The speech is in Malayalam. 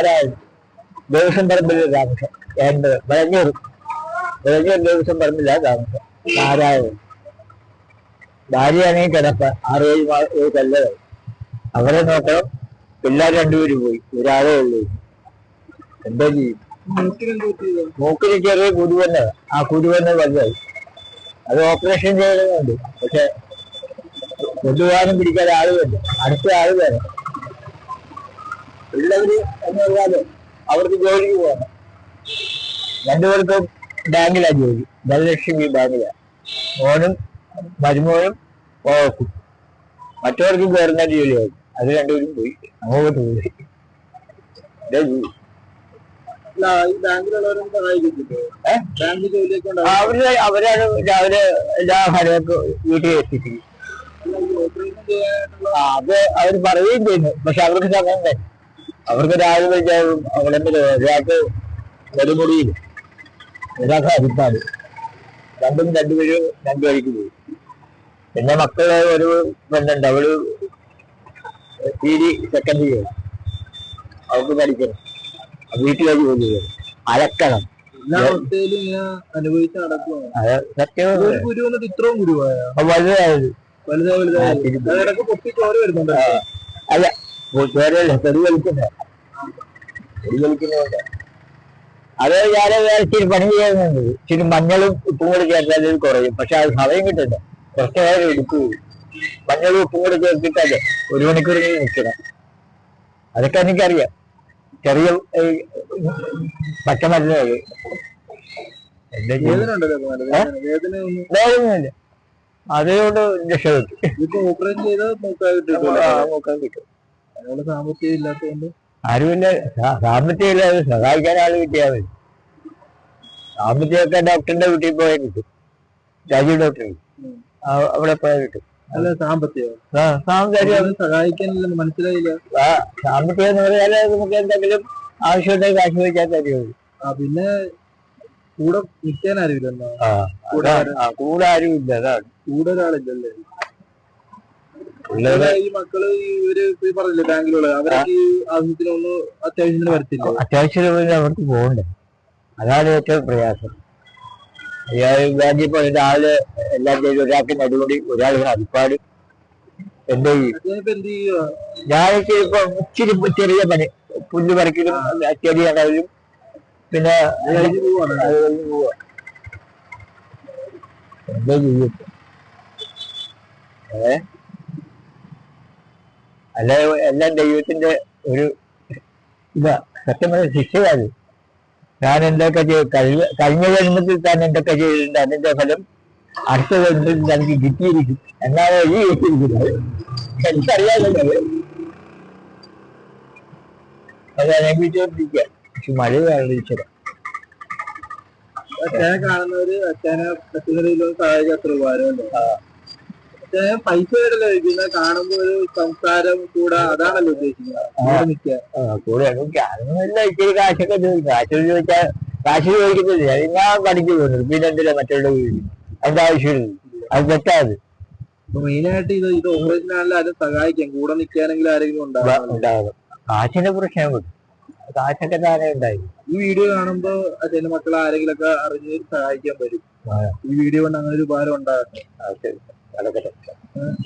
നാരായണൻ ദേവസ്വം പറമ്പിലെ താമസം എൺപത് വിളഞ്ഞൂർ വിളഞ്ഞൂർ ദേവസ്വം പറമ്പില്ല താമസം നാരായണൻ ഭാര്യയാണെങ്കിൽ കിടപ്പ. ആറ് ഏഴ് മാ അവരെ നോക്കണം. പിള്ളേർ രണ്ടുപേരും പോയി. ഒരാളേ ഉള്ളൂ. എന്താ ചെയ്യും? മൂക്കിന് ചെറിയ കുരുവന്ന ആ കുരുവന്ന വലുതായി. അത് ഓപ്പറേഷൻ ചെയ്യണമെന്നുണ്ട് പക്ഷെ കൊണ്ടുപോകാനും പിടിക്കാൻ ആൾ വേണ്ട അടുത്ത ആൾ വേണം. ഉള്ളവര് എന്ന് പറഞ്ഞാൽ അവർക്ക് ജോലിക്ക് പോകണം. രണ്ടുപേർക്കും ബാങ്കിലാ ജോലി. ധനലക്ഷ്മി ബാങ്കിലാ. മോനും മരുമോനും ഓക്കും. മറ്റവർക്ക് ഗവൺമെന്റ് ജോലിയായി. അത് രണ്ടുപേരും പോയി. അങ്ങോട്ട് പോയി. അവർ അവരാണ് രാവിലെ എല്ലാ കാര്യമൊക്കെ വീട്ടിൽ എത്തിച്ചത് അത് അവർ പറയുകയും ചെയ്യുന്നു. പക്ഷെ അവർക്ക് സമയം തന്നെ അവർക്ക് രാവിലെ അവിടെ ഒരാൾക്ക് നെടുമുടിയിൽ ഒരാൾക്ക് അരിപ്പാട്. രണ്ടും രണ്ടുപേരും രണ്ടു വഴിക്ക് പോയി. പിന്നെ മക്കൾ ഒരു പെണ്ണുണ്ട്. അവൾ പി സെക്കൻഡ് ഇയർ അവൾക്ക് പഠിക്കണം. വീട്ടിലേക്ക് ജോലി ചെയ്യണം അലക്കണം. അനുഭവിച്ച് ഇത്രയും ഗുരുവായ വലുതായത്. വലുതായി വലുതായി പൊട്ടി ചോര വരുന്നുണ്ട് അല്ല വേറെയല്ല തെറി കളിക്കുന്നേ തെറി കളിക്കുന്നതുകൊണ്ട് അത് ഞാൻ വേറെ ഇച്ചിരി പണി ചെയ്യുന്നുണ്ട്. ഇച്ചിരി മഞ്ഞളും ഉപ്പും കൂടി ചേർത്താൽ ഇത് കുറയും. പക്ഷെ അത് സമയം കിട്ടില്ല. കുറച്ച് നേരം എടുക്കൂ മഞ്ഞളും ഉപ്പും കൂടി ചേർത്തിട്ടല്ലേ ഒരു മണിക്കൂർ കഴിഞ്ഞ് നിൽക്കണം. അതൊക്കെ എനിക്കറിയാം. ചെറിയ പച്ചമരുന്നുകൾ വേദനയില്ല അതുകൊണ്ട് രക്ഷപ്പെട്ടു നോക്കാൻ കിട്ടും. അതിനുള്ള സാമ്പത്തികം ഇല്ലാത്തതുകൊണ്ട് ആരുമില്ല സാ- സാമ്പത്തികമില്ല അത് സഹായിക്കാൻ ആൾ കിട്ടിയാൽ മതി. സാമ്പത്തികമൊക്കെ ഡോക്ടറിന്റെ വീട്ടിൽ പോയാൽ കിട്ടും. രാജീവ് ഡോക്ടർ. അവിടെ പോയാൽ കിട്ടും. അല്ല സാമ്പത്തികം. സാമ്പത്തികം. സഹായിക്കാനില്ലെന്ന് മനസ്സിലായില്ല. സാമ്പത്തികം എന്ന് പറഞ്ഞാൽ നമുക്ക് എന്തെങ്കിലും ആവശ്യമുണ്ടെങ്കിൽ കാശ് വെച്ചാൽ തരുമോ? ആ പിന്നെ കൂടെ നിൽക്കാൻ ആരുമില്ലെന്നോ ആ അതാണ്. കൂടെ ആരും? ഇല്ല അതാണ്. കൂടെ ഒരാളില്ലല്ലേ? ഈ മക്കൾ ഇവർ പറഞ്ഞില്ലേ അവർക്ക് ഈ ആവശ്യത്തിനൊന്നും അത്യാവശ്യത്തിന് വരത്തില്ല. അത്യാവശ്യം പിന്നെ അവർക്ക് പോകണ്ടേ? അതാണ് ഏറ്റവും പ്രയാസം. ബാങ്കിൽ രാവിലെ എല്ലാം ചെയ്ത് ഒരാൾക്ക് നടുപടി ഒരാൾ അരിപ്പാട് എന്റെ ഞാനൊക്കെ ഇപ്പൊ ഇച്ചിരി ചെറിയ പണി. പുല്ല് പറിക്കലും ചെടി നടലും പിന്നെ എന്താ ചെയ്യും. ഏ? അല്ല എല്ലാം ദൈവത്തിന്റെ ഒരു ഇതാ സത്യം സത്യമായ ശിക്ഷയാണ്. ഞാൻ എന്തൊക്കെ ചെയ്തു? കഴിഞ്ഞ കഴിഞ്ഞ ജന്മത്തിൽ താൻ എന്തൊക്കെ ചെയ്തിട്ടുണ്ട്? അതിന്റെ ഫലം അടുത്ത ജന്മത്തിൽ തനിക്ക് കിട്ടിയിരിക്കും. എന്നാണ് ഈ കിട്ടിയിരിക്കുന്നത് എനിക്കറിയാമല്ലോ അത് പക്ഷെ മഴ കാണിച്ചത് കാണുന്നവര് അച്ഛനെ മറ്റൊരു രീതിയിലും സഹായിക്കാൻ അത്ര ഉപകാരമല്ലേ അച്ഛനെ പൈസ കാണുമ്പോ ഒരു സംസാരം കൂടെ അതാണല്ലോ ഉദ്ദേശിക്കുന്നത്. കൂടെ നിൽക്കാൻ ആ, കൂടെ അതൊന്നുമില്ല ഇച്ചിരി കാശൊക്കെ ചോദിക്കും. കാശ് ചോദിച്ചാൽ കാശ് ചോദിക്കുന്നില്ല അത് ഞാൻ പഠിച്ചു പോകുന്നത്? പിന്നെ എന്തിനാ മറ്റുള്ള വീട് അതിന്റെ ആവശ്യമില്ല. അത് തെറ്റാത്. മെയിനായിട്ട് ഇത് ഇത് ഓപ്പറേഷൻ ആണെങ്കിൽ ആരും സഹായിക്കാം കൂടെ നിൽക്കാനെങ്കിൽ ആരെങ്കിലും ഉണ്ടാകും കാശിന്റെ പ്രശ്നം കിട്ടും കാശൊക്കെ താനേ ഉണ്ടായി. ഈ വീഡിയോ കാണുമ്പോ അതിന്റെ മക്കളെ ആരെങ്കിലും ഒക്കെ അറിഞ്ഞ് സഹായിക്കാൻ പറ്റും ഈ വീഡിയോ കൊണ്ട് അങ്ങനെ ഒരു ഉപകാരം ഉണ്ടാകട്ടെ. あの子だ。うん